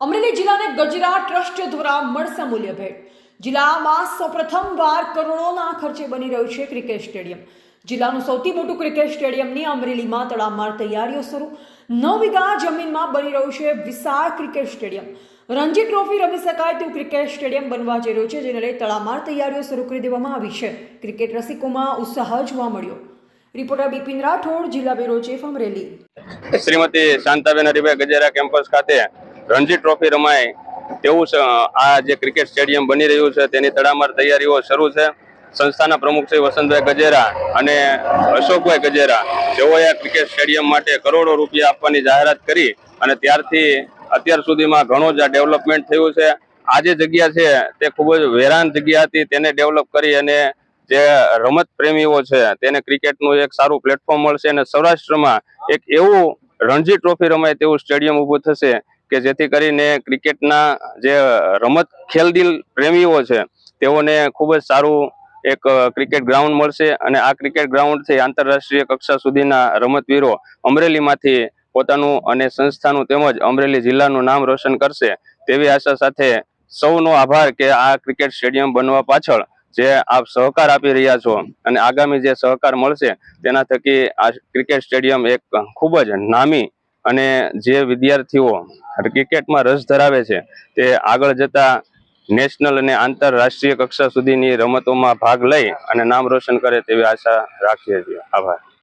અમરેલી જિલ્લાને ગજરા ટ્રસ્ટ દ્વારા મળશે મૂલ્ય ભેટ. જિલ્લામાં સૌપ્રથમવાર કરોડોના ખર્ચે બની રહ્યું છે ક્રિકેટ સ્ટેડિયમ. જિલ્લાનું સૌથી મોટું ક્રિકેટ સ્ટેડિયમની અમરેલીમાં તડામાર તૈયારીઓ શરૂ. નવ વીઘા જમીનમાં બની રહ્યું છે વિશાળ ક્રિકેટ સ્ટેડિયમ. રણજી ટ્રોફી રમી શકાય તેવું ક્રિકેટ સ્ટેડિયમ બનવા જઈ રહ્યું છે, જેને લઈ તડામાર તૈયારીઓ શરૂ કરી દેવામાં આવી છે. ક્રિકેટ રસિકોમાં ઉત્સાહ જોવા મળ્યો. રિપોર્ટર બિપિન રાઠોડ, જિલ્લા bureau chief Amreli. Shrimati Shantaben Haribhai Gajera campus ખાતે રણજી ટ્રોફી રમાય તેવું આ જે ક્રિકેટ સ્ટેડિયમ બની રહ્યું છે, તેની તડામાર તૈયારીઓ શરૂ છે. સંસ્થાના પ્રમુખ શ્રી વસંતભાઈ ગજેરા અને અશોકભાઈ ગજેરા જેઓએ ક્રિકેટ સ્ટેડિયમ માટે કરોડો રૂપિયા આપવાની જાહેરાત કરી અને ત્યારથી અત્યાર સુધીમાં ઘણું જ ડેવલપમેન્ટ થયું છે. આ જે જગ્યા છે, તે ખૂબ જ વેરાન જગ્યા હતી. તેને ડેવલપ કરી અને જે રમત પ્રેમીઓ છે, તેને ક્રિકેટનું એક સારું પ્લેટફોર્મ મળશે અને સૌરાષ્ટ્રમાં એક એવું રણજી ટ્રોફી રમાય તેવું સ્ટેડિયમ ઊભું થશે. કે જેથી કરીને ક્રિકેટના જે રમત ખેલદિલ પ્રેમીઓ છે, તેઓને ખૂબ જ સારું એક ક્રિકેટ ગ્રાઉન્ડ મળશે અને આ ક્રિકેટ ગ્રાઉન્ડથી આંતરરાષ્ટ્રીય કક્ષા સુધીના રમતવીરો અમરેલીમાંથી પોતાનું અને સંસ્થાનું તેમજ અમરેલી જિલ્લાનું નામ રોશન કરશે તેવી આશા સાથે સૌનો આભાર કે આ ક્રિકેટ સ્ટેડિયમ બનવા પાછળ જે આપ સહકાર આપી રહ્યા છો અને આગામી જે સહકાર મળશે તેના થકી આ ક્રિકેટ સ્ટેડિયમ એક ખૂબ જ નામી અને જે વિદ્યાર્થીઓ ક્રિકેટમાં રસ ધરાવે છે, તે આગળ જતા નેશનલ અને આંતરરાષ્ટ્રીય કક્ષા સુધીની રમતોમાં ભાગ લઈ અને નામ રોશન કરે તેવી આશા રાખીએ છીએ. આભાર.